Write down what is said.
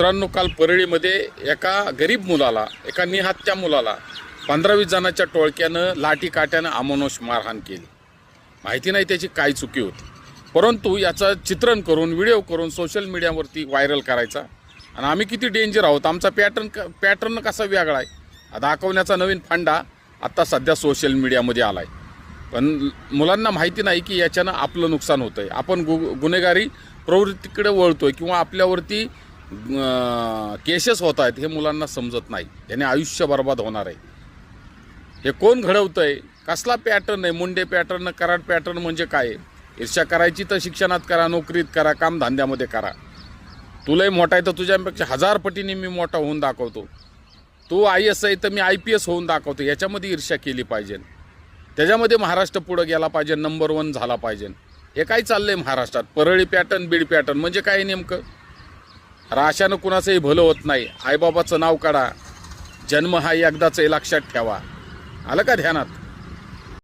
मित्रांनो काल परळीमध्ये एका गरीब मुलाला एका निहात्या मुलाला पंधरा वीस जणांच्या टोळक्यानं लाठी काट्यानं अमानुष मारहाण केली. माहिती नाही त्याची काय चुकी होती. परंतु याचं चित्रण करून व्हिडिओ करून सोशल मीडियावरती व्हायरल करायचा. आणि आम्ही किती डेंजर आहोत? आमचा पॅटर्न पॅटर्न कसा वेगळा आहे? दाखवण्याचा नवीन फांडा आत्ता सध्या सोशल मीडियामध्ये आला आहे पण मुलांना माहिती नाही की याच्यानं आपलं नुकसान होतं आहे आपण गु गुन्हेगारी प्रवृत्तीकडे आहे किंवा आपल्यावरती केसेस होत आहेत हे मुलांना समजत नाही. याने आयुष्य बर्बाद होणार आहे. हे कोण घडवतं आहे कसला पॅटर्न आहे? मुंडे पॅटर्न कराड पॅटर्न म्हणजे काय? ईर्ष्या करायची तर शिक्षणात करा नोकरीत करा कामधंद्यामध्ये करा. तुलाही मोठा आहे तर तुझ्यापेक्षा हजार पटीने मी मोठा होऊन दाखवतो. तू आय एस आहे तर मी आय पी एस होऊन दाखवतो. याच्यामध्ये ईर्ष्या केली पाहिजे. त्याच्यामध्ये महाराष्ट्र पुढं गेला पाहिजे नंबर वन झाला पाहिजे. हे काय आहे महाराष्ट्रात? परळी पॅटर्न बीड पॅटर्न म्हणजे काय नेमकं? राशानं कुणाचंही भलं होत नाही. आईबाबाचं नाव काढा. जन्म हा एकदाच आहे लक्षात ठेवा. आलं का ध्यानात?